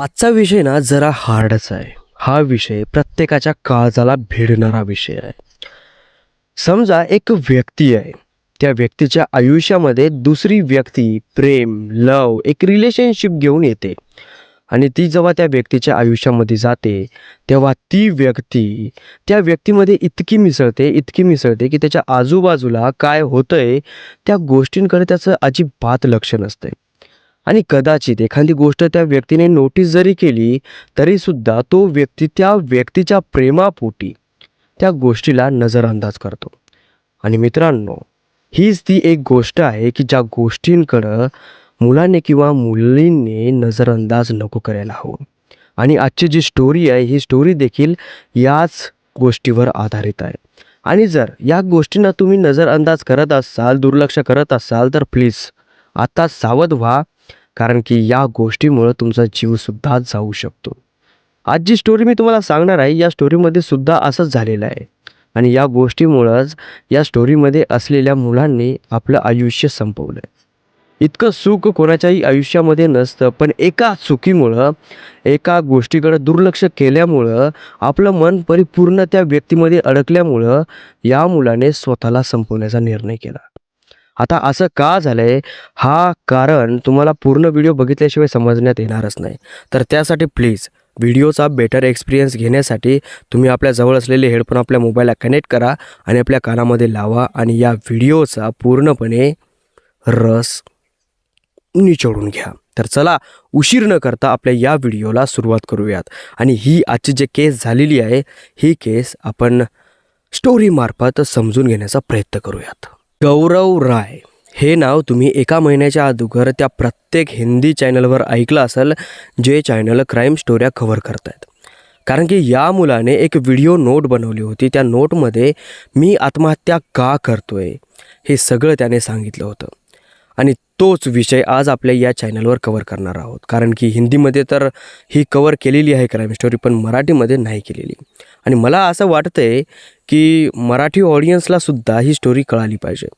आजचा विषय ना जरा हार्डच आहे. हा विषय प्रत्येकाच्या काळजाला भिडणारा विषय आहे. समजा एक व्यक्ती आहे. त्या व्यक्तीच्या आयुष्यामध्ये दुसरी व्यक्ती प्रेम लव एक रिलेशनशिप घेऊन येते. आणि ती जेव्हा त्या व्यक्तीच्या आयुष्यामध्ये जाते तेव्हा ती व्यक्ती त्या व्यक्तीमध्ये इतकी मिसळते इतकी मिसळते की त्याच्या आजूबाजूला काय होतंय त्या गोष्टींकडे त्याचं अजिबात लक्ष नसतंय. आणि कदाचित एखादी गोष्ट त्या व्यक्तीने नोटीस जरी केली तरीसुद्धा तो व्यक्ती त्या व्यक्तीच्या प्रेमापोटी त्या गोष्टीला नजरअंदाज करतो. आणि मित्रांनो हीच ती एक गोष्ट आहे की ज्या गोष्टींकडं मुलाने किंवा मुलींनी नजरअंदाज नको करायला हवं. आणि आजची जी स्टोरी आहे ही स्टोरी देखील याच गोष्टीवर आधारित आहे. आणि जर या गोष्टींना तुम्ही नजरअंदाज करत असाल दुर्लक्ष करत असाल तर प्लीज आता सावध व्हा. कारण की या गोष्टीमुळं तुमचा जीवसुद्धा जाऊ शकतो. आज जी स्टोरी मी तुम्हाला सांगणार आहे या स्टोरीमध्ये सुद्धा असंच झालेलं आहे. आणि या गोष्टीमुळंच या स्टोरीमध्ये असलेल्या मुलांनी आपलं आयुष्य संपवलं इतकं सुख कोणाच्याही आयुष्यामध्ये नसतं पण एका चुकीमुळं एका गोष्टीकडं दुर्लक्ष केल्यामुळं आपलं मन परिपूर्ण त्या व्यक्तीमध्ये अडकल्यामुळं या मुलाने स्वतःला संपवण्याचा निर्णय केला. आता असं का झालं आहे हा कारण तुम्हाला पूर्ण व्हिडिओ बघितल्याशिवाय समजण्यात येणारच नाही. तर त्यासाठी प्लीज व्हिडिओचा बेटर एक्सपिरियन्स घेण्यासाठी तुम्ही आपल्या जवळ असलेले हेडफोन आपल्या मोबाईलला कनेक्ट करा आणि आपल्या कानामध्ये लावा आणि या व्हिडिओचा पूर्णपणे रस निचोडून घ्या. तर चला उशीर न करता आपल्या या व्हिडिओला सुरुवात करूयात. आणि ही आजची जे केस झालेली आहे ही केस आपण स्टोरीमार्फत समजून घेण्याचा प्रयत्न करूयात. गौरव राय. हे नाव तुम्ही एका महिन्याच्या अगोदर त्या प्रत्येक हिंदी चॅनलवर ऐकलं असेल जे चॅनल क्राईम स्टोऱ्या कव्हर आहेत कारण की या मुलाने एक व्हिडिओ नोट बनवली होती त्या नोटमध्ये मी आत्महत्या का करतोय हे सगळं त्याने सांगितलं होतं. आणि तोच विषय आज आपल्या या चॅनलवर कवर करणार आहोत. कारण की हिंदीमध्ये तर ही कवर केलेली आहे क्राईम स्टोरी पण मराठीमध्ये नाही केलेली. आणि मला असं वाटतंय की मराठी ऑडियन्सला सुद्धा ही स्टोरी कळाली पाहिजे.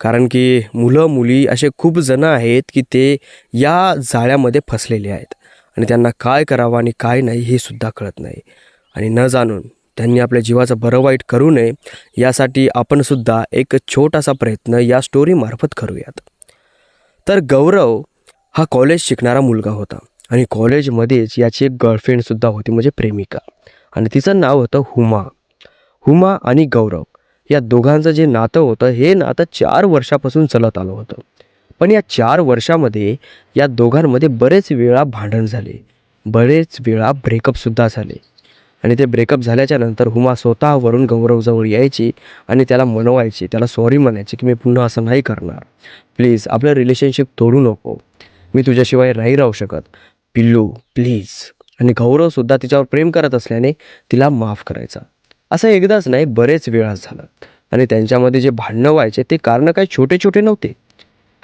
कारण की मुलं मुली असे खूप जणं आहेत की ते या जाळ्यामध्ये फसलेले आहेत. आणि त्यांना काय करावं आणि काय नाही हे सुद्धा कळत नाही. आणि न जाणून त्यांनी आपल्या जीवाचं बरं वाईट करू नये यासाठी आपण सुद्धा एक छोटासा प्रयत्न या स्टोरीमार्फत करूयात. तर गौरव हा कॉलेज शिकणारा मुलगा होता. आणि कॉलेजमध्येच याची एक गर्लफ्रेंडसुद्धा होती म्हणजे प्रेमिका. आणि तिचं नाव होतं हुमा. हुमा आणि गौरव या दोघांचं जे नातं होतं हे नातं चार वर्षापासून चालत आलं होतं. पण या चार वर्षामध्ये या दोघांमध्ये बरेच वेळा भांडण झाले. बरेच वेळा ब्रेकअपसुद्धा झाले. आणि ते ब्रेकअप झाल्याच्यानंतर हुमा स्वतःवरून गौरवजवळ यायची आणि त्याला मनवायची. त्याला सॉरी म्हणायची की मी पुन्हा असं नाही करणार. प्लीज आपलं रिलेशनशिप तोडू नको. मी तुझ्याशिवाय नाही राहू शकत. पिल्लू प्लीज आणि गौरवसुद्धा तिच्यावर प्रेम करत असल्याने तिला माफ करायचा. असं एकदाच नाही बरेच वेळा झालं. आणि त्यांच्यामध्ये जे भांडणं व्हायचे ते कारणं काही छोटे छोटे नव्हते.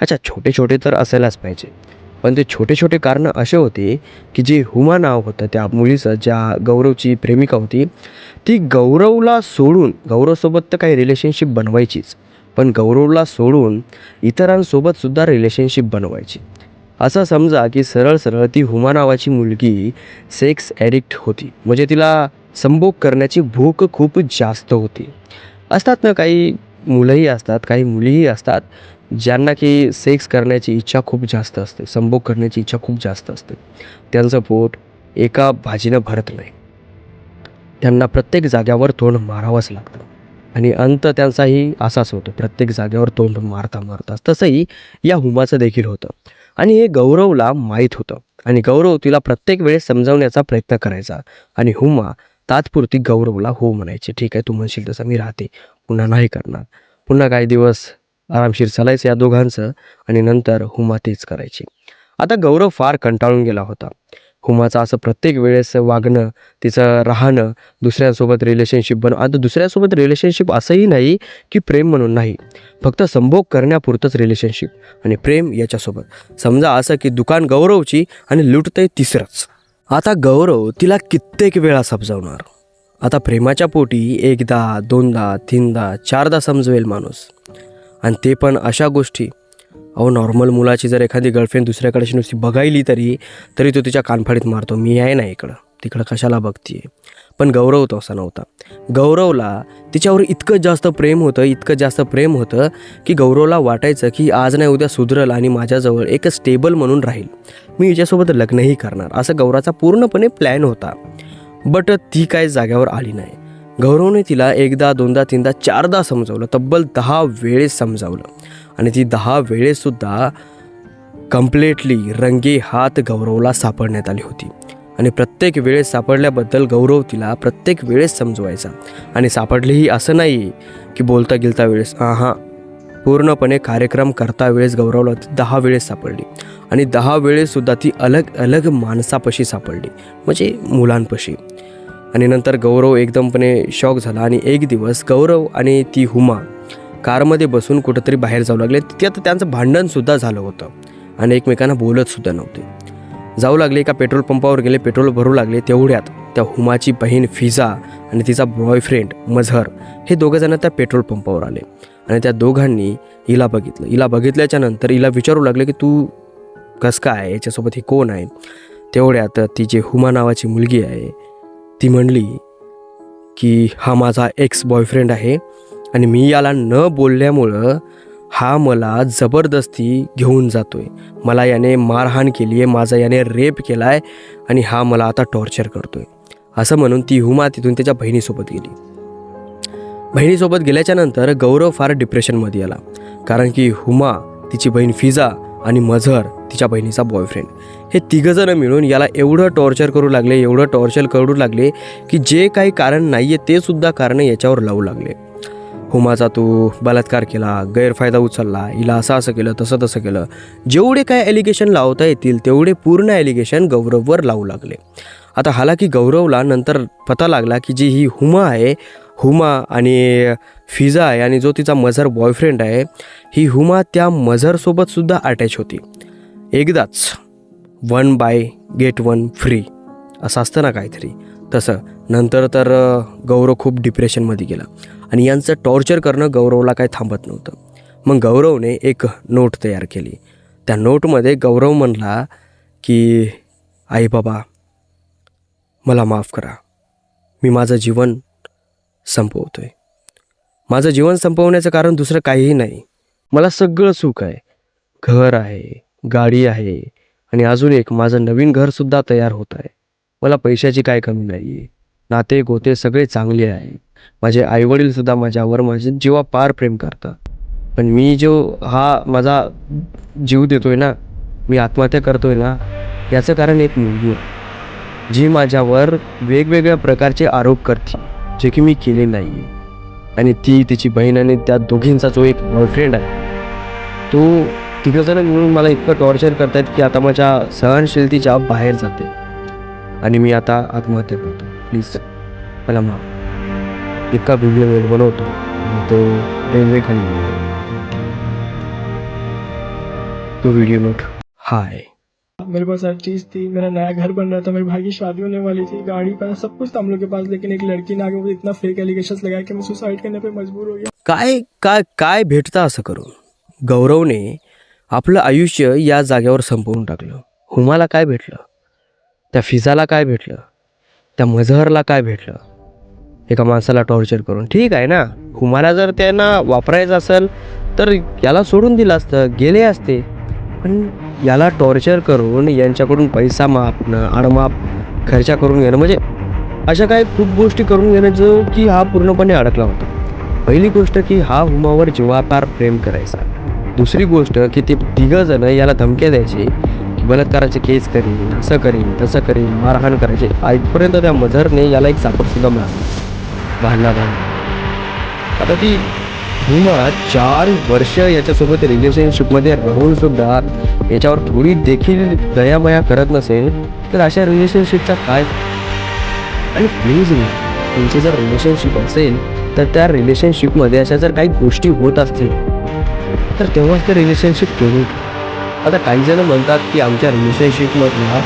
अच्छा छोटे छोटे तर असायलाच पाहिजे. पण ते छोटे छोटे कारणं असे होते की जे हुमा नाव होतं त्या मुलीचं ज्या गौरवची प्रेमिका होती ती गौरवला सोडून गौरवसोबत तर काही रिलेशनशिप बनवायचीच. पण गौरवला सोडून इतरांसोबत सुद्धा रिलेशनशिप बनवायची. असं समजा की सरळ सरळ ती हुमा नावाची मुलगी सेक्स ॲडिक्ट होती. म्हणजे तिला संभोग करण्याची भूक खूप जास्त होती. असतात ना काही मुलंही असतात काही मुलीही असतात ज्यांना की सेक्स करण्याची इच्छा खूप जास्त असते संभोग करण्याची इच्छा खूप जास्त असते. त्यांचं पोट एका भाजीनं भरत नाही. त्यांना प्रत्येक जाग्यावर तोंड मारावंच लागतं. आणि अंत त्यांचाही असाच होतो प्रत्येक जागेवर तोंड मारता मारता तसंही या हुमाचं देखील होतं. आणि हे गौरवला माहीत होतं. आणि गौरव तिला प्रत्येक वेळेस समजावण्याचा प्रयत्न करायचा. आणि हुमा तात्पुरती गौरवला हो म्हणायचे. ठीक आहे तू म्हणशील तसं मी राहते. पुन्हा नाही करणार. पुन्हा काही दिवस आरामशीर चालायचं या दोघांचं आणि नंतर हुमा तेच करायची. आता गौरव फार कंटाळून गेला होता. हुमाचं असं प्रत्येक वेळेस वागणं तिचं राहणं दुसऱ्यांसोबत रिलेशनशिप बन आता दुसऱ्यासोबत रिलेशनशिप असंही नाही की प्रेम म्हणून नाही. फक्त संभोग करण्यापुरतंच रिलेशनशिप आणि प्रेम याच्यासोबत. समजा असं की दुकान गौरवची आणि लुटतंय तिसरंच. आता गौरव तिला कित्येक वेळा समजावणार. आता प्रेमाच्या पोटी एकदा दोनदा तीनदा चारदा समजवेल माणूस. आणि ते पण अशा गोष्टी अहो नॉर्मल मुलाची जर एखादी गर्लफ्रेंड दुसऱ्याकडेशी नुसती बघायली तरी तरी तो तिच्या कानफाडीत मारतो. मी आहे ना इकडं. तिकडं कशाला बघतीये? पण गौरव तो असा नव्हता. गौरवला तिच्यावर इतकं जास्त प्रेम होतं इतकं जास्त प्रेम होतं की गौरवला वाटायचं की आज नाही उद्या सुधरल आणि माझ्याजवळ एक स्टेबल म्हणून राहील. मी हिच्यासोबत लग्नही करणार. असं गौराचा पूर्णपणे प्लॅन होता. बट ती काय जाग्यावर आली नाही. गौरवने तिला एकदा दोनदा तीनदा चारदा समजावलं. तब्बल दहा वेळेस समजावलं. आणि ती दहा वेळेससुद्धा कम्प्लेटली रंगे हात गौरवला सापडण्यात आली होती. आणि प्रत्येक वेळेस सापडल्याबद्दल गौरव तिला प्रत्येक वेळेस समजवायचा. आणि सापडलीही असं नाही की बोलता गेलता वेळेस हां पूर्णपणे कार्यक्रम करता वेळेस गौरवला ती दहा वेळेस सापडली. आणि दहा वेळेससुद्धा ती अलग अलग माणसापाशी सापडली म्हणजे मुलांपाशी. आणि नंतर गौरव एकदमपणे शॉक झाला आणि एक दिवस गौरव आणि ती हुमा कारमध्ये बसून कुठंतरी बाहेर जाऊ लागले. तिथे आता त्यांचं भांडणसुद्धा झालं होतं. आणि एकमेकांना बोलतसुद्धा नव्हते. जाऊ लागले एका पेट्रोल पंपावर गेले पेट्रोल भरू लागले तेवढ्यात त्या हुमाची बहीण फिजा आणि तिचा बॉयफ्रेंड मझहर हे दोघंजणं त्या पेट्रोल पंपावर आले. आणि त्या दोघांनी हिला बघितलं. हिला बघितल्याच्या नंतर हिला विचारू लागले की तू कस काय? याच्यासोबत ही कोण आहे? तेवढ्यात ती जे हुमा नावाची मुलगी आहे ती म्हणली की हा माझा एक्स बॉयफ्रेंड आहे. आणि मी याला न बोलल्यामुळं हा मला जबरदस्ती घेऊन जातो आहे मला याने मारहाण केली आहे माझा याने रेप केला आहे आणि हा मला आता टॉर्चर करतो आहे असं म्हणून ती हुमा तिथून त्याच्या बहिणीसोबत गेली. बहिणीसोबत गेल्याच्यानंतर गौरव फार डिप्रेशनमध्ये आला. कारण की हुमा तिची बहीण फिजा आणि मझहर तिच्या बहिणीचा बॉयफ्रेंड. हे तिघंजणं मिळून याला एवढं टॉर्चर करू लागले एवढं टॉर्चर करू लागले की जे काही कारण नाही आहे ते सुद्धा कारण याच्यावर लावू लागले. हुमाचा तू बलात्कार केला गैरफायदा उचलला हिला असं असं केलं तसं तसं केलं. जेवढे काय ॲलिगेशन लावता येतील तेवढे पूर्ण ॲलिगेशन गौरववर लावू लागले. आता हालाकी गौरवला नंतर पता लागला की जी ही हुमा आहे हुमा आणि फिजा आहे आणि जो तिचा मझर बॉयफ्रेंड आहे ही हुमा त्या मझरसोबतसुद्धा अटॅच होती. एकदाच one buy get one free असं असतं ना काहीतरी. तसं. नंतर तर गौरव खूप डिप्रेशनमध्ये गेला. आणि यांचं टॉर्चर करणं गौरवला काही थांबत नव्हतं. मग गौरवने एक नोट तयार केली. त्या नोटमध्ये गौरव म्हणला की आई बाबा मला माफ करा. मी माझं जीवन संपवतो आहे माझं जीवन संपवण्याचं कारण दुसरं काहीही नाही. मला सगळं सुख आहे. घर आहे गाडी आहे आणि अजून एक माझं नवीन घरसुद्धा तयार होत आहे. मला पैशाची काय कमी नाही आहे नाते गोते सगळे चांगले आहे. माझे आईवडीलसुद्धा माझ्यावर माझे जीवापार प्रेम करतात. पण मी जो हा माझा जीव देतो आहे ना मी आत्महत्या करतो आहे ना याचं कारण एक मुलगी आहे. जी माझ्यावर वेगवेगळ्या प्रकारचे आरोप करते जे की मी केले नाही आहे आणि ती तिची बहीण आणि त्या दोघींचा जो एक बॉयफ्रेंड आहे तो तिघंजण मिळून मला इतकं टॉर्चर करतायत की आता माझ्या सहनशीलतेच्या बाहेर जाते. आणि मी आता आत्महत्या करतो प्लीज मला माफ. इतका व्हिडिओ वेळ बनवतो आणि तो रेल्वे खाली तो व्हिडिओ नोट. हाय. मेरे पास हर चीज़ थी मेरा नया घर बन रहा था मेरे भाई की शादी होने वाली थी गाड़ी पैसा सब कुछ था हम लोग के पास लेकिन एक लड़की ने आगे मुझे इतना फेक एलिगेशन लगाया कि मैं सुसाइड करने पे मजबूर हो गया। काय काय काय भेटतं असं करून? गौरवने आपलं आयुष्य या जागेवर संपवून टाकलं. हुमाला काय भेटलं? त्या फिजाला काय भेटलं? त्या मझहरला काय भेटलं? एका माणसाला टॉर्चर करून. ठीक आहे ना? हुमाला जर त्यांना वापरायचं असेल तर याला सोडून दिलं असतं गेले असते. पण याला टॉर्चर करून यांच्याकडून पैसा मापणं आडमाप खर्चा करून घेणं म्हणजे अशा काही खूप गोष्टी करून घेणं जो की हा पूर्णपणे अडकला होता. पहिली गोष्ट की हा हुमावर जीवापार प्रेम करायचा. दुसरी गोष्ट की ते तिघं जण याला धमक्या द्यायची. बलात्काराचे केस करीन असं करीन तसं करीन मारहाण करायचे. आजपर्यंत त्या मदरने याला एक सापडसुद्धा मिळाला भांडणार आता ती हुमा चार वर्ष याच्यासोबत रिलेशनशिपमध्ये राहून सुद्धा याच्यावर थोडी देखील दयामया करत नसेल तर अशा रिलेशनशिपचा काय? आणि प्लीज तुमची जर रिलेशनशिप असेल तर त्या रिलेशनशिपमध्ये अशा जर काही गोष्टी होत असतील तर तेव्हाच ते रिलेशनशिप करू आता काही जण म्हणतात की आमच्या रिलेशनशिपमधला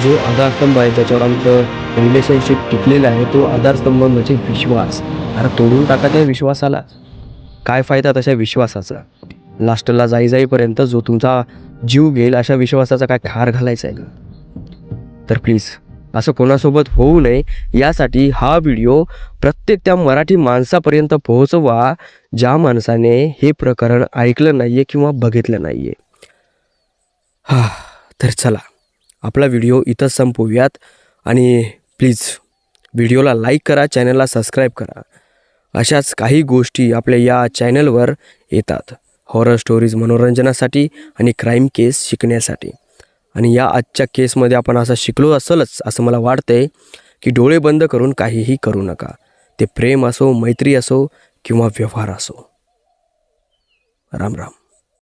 जो आधारस्तंभ आहे त्याच्यावर आमचं रिलेशनशिप टिकलेलं आहे तो आधारस्तंभ म्हणजे विश्वास. अरे तोडून टाका त्या विश्वासाला. काय फायदा तशा विश्वासाचा? लास्टला जाई जाईपर्यंत जो तुमचा जीव घेईल अशा विश्वासाचा काय खार घालायचा आहे का? तर प्लीज असं कोणासोबत होऊ नये. यासाठी हा व्हिडिओ प्रत्येक त्या मराठी माणसापर्यंत पोहोचवा ज्या माणसाने हे प्रकरण ऐकलं नाही आहे किंवा बघितलं नाही आहे हा तर चला आपला व्हिडिओ इथंच संपवूयात आणि प्लीज व्हिडिओला लाईक करा चॅनलला सबस्क्राईब करा. अशाच काही गोष्टी आपल्या या चॅनलवर येतात. हॉरर स्टोरीज मनोरंजनासाठी आणि क्राईम केस शिकण्यासाठी. आणि या आजच्या केसमध्ये आपण असं शिकलो असलच असं मला वाटतंय की डोळे बंद करून काहीही करू नका. ते प्रेम असो मैत्री असो किंवा व्यवहार असो. राम राम.